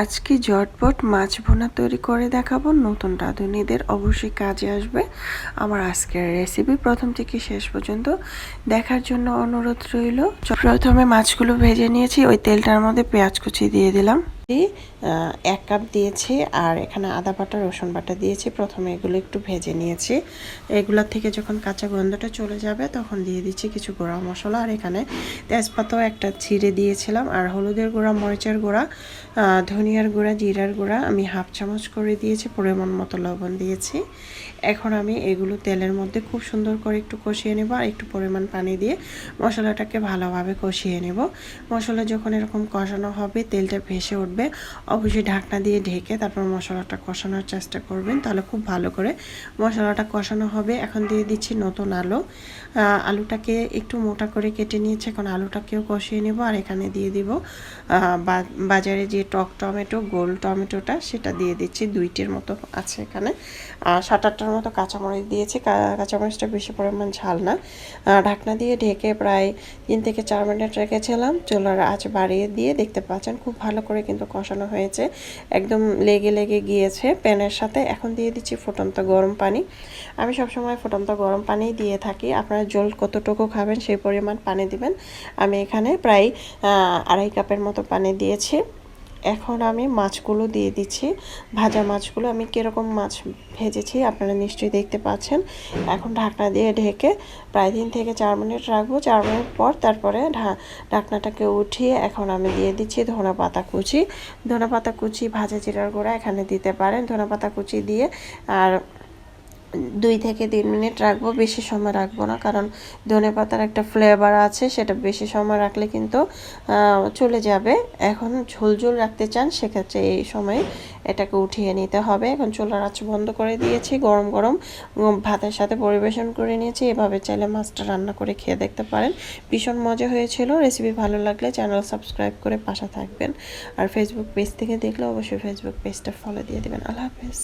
আজকে জটপট মাছ ভোনা তৈরি করে দেখাবো। নতুন রাঁধুনিদের অবশ্যই কাজে আসবে। আমার আজকের রেসিপি প্রথম থেকে শেষ পর্যন্ত দেখার জন্য অনুরোধ রইল। প্রথমে মাছগুলো ভেজে নিয়েছি। ওই তেলটার মধ্যে পেঁয়াজ কুচি দিয়ে দিলাম। এক কাপ দিয়েছি আর এখানে আদা বাটা, রসুন বাটা দিয়েছি। প্রথমে এগুলো একটু ভেজে নিয়েছি। এগুলোর থেকে যখন কাঁচা গন্ধটা চলে যাবে, তখন দিয়ে দিচ্ছি কিছু গুঁড়া মশলা। আর এখানে তেজপাতাও একটা ছিঁড়ে দিয়েছিলাম। আর হলুদের গুঁড়া, মরিচের গুঁড়া ধনিয়ার গুঁড়া, জিরার গুঁড়া আমি হাফ চামচ করে দিয়েছি। পরিমাণ মতো লবণ দিয়েছি। এখন আমি এগুলো তেলের মধ্যে খুব সুন্দর করে একটু কষিয়ে নেব আর একটু পরিমাণ পানি দিয়ে মশলাটাকে ভালোভাবে কষিয়ে নেব। মশলা যখন এরকম কষানো হবে, তেলটা ভেসে উঠবে অবশ্যই ঢাকনা দিয়ে ঢেকে তারপর মশলাটা কষানোর চেষ্টা করবেন, তাহলে খুব ভালো করে মশলাটা কষানো হবে। এখন দিয়ে দিচ্ছি নতুন আলু। আলুটাকে একটু মোটা করে কেটে নিয়েছে, এখন আলুটাকেও কষিয়ে নেব আর এখানে দিয়ে দিব বাজারে যে টক টমেটো, গোল টমেটোটা, সেটা দিয়ে দিচ্ছি দুইটির মতো আছে এখানে। আর সাত আটটার মতো কাঁচামরিচ দিয়েছি কাঁচামরিচটা বেশি পরিমাণ ঝাল না। ঢাকনা দিয়ে ঢেকে প্রায় তিন থেকে চার মিনিট রেখেছিলাম। চুলার আঁচ বাড়িয়ে দিয়ে দেখতে পাচ্ছেন, খুব ভালো করে কিন্তু কষানো হয়েছে। একদম লেগে লেগে গিয়েছে প্যানের সাথে। এখন দিয়ে দিচ্ছি ফুটন্ত গরম পানি। আমি সবসময় ফুটন্ত গরম পানি দিয়ে থাকি। আপনারা জল কতটুকু খাবেন সেই পরিমাণ পানি দিবেন। আমি এখানে প্রায় আড়াই কাপের মতো পানি দিয়েছি। এখন আমি মাছগুলো দিয়ে দিচ্ছি। ভাজা মাছগুলো আমি কীরকম মাছ ভেজেছি আপনারা নিশ্চয়ই দেখতে পাচ্ছেন। এখন ঢাকনা দিয়ে ঢেকে প্রায় দিন থেকে চার মিনিট রাখব। চার মিনিট পর তারপরে ঢাকনাটাকে উঠিয়ে এখন আমি দিয়ে দিচ্ছি ধনা পাতা কুচি। ধনা পাতা কুচি ভাজা জিরার গোড়া এখানে দিতে পারেন। ধনা পাতা কুচি দিয়ে আর দুই থেকে তিন মিনিট রাখব, বেশি সময় রাখব না, কারণ ধনে পাতার একটা ফ্লেভার আছে, সেটা বেশি সময় রাখলে কিন্তু চলে যাবে। এখন ঝোল ঝোল রাখতে চান, সেক্ষেত্রে এই সময় এটাকে উঠিয়ে নিতে হবে। এখন চুলার আঁচ বন্ধ করে দিয়েছি, গরম গরম ভাতের সাথে পরিবেশন করে নিয়েছি। এভাবে চাইলে মাছটা রান্না করে খেয়ে দেখতে পারেন। ভীষণ মজা হয়েছিল রেসিপি ভালো লাগলে চ্যানেল সাবস্ক্রাইব করে পাশে থাকবেন। আর ফেসবুক পেজ থেকে দেখলে অবশ্যই ফেসবুক পেজটা ফলো দিয়ে দেবেন। আল্লাহ হাফেজ।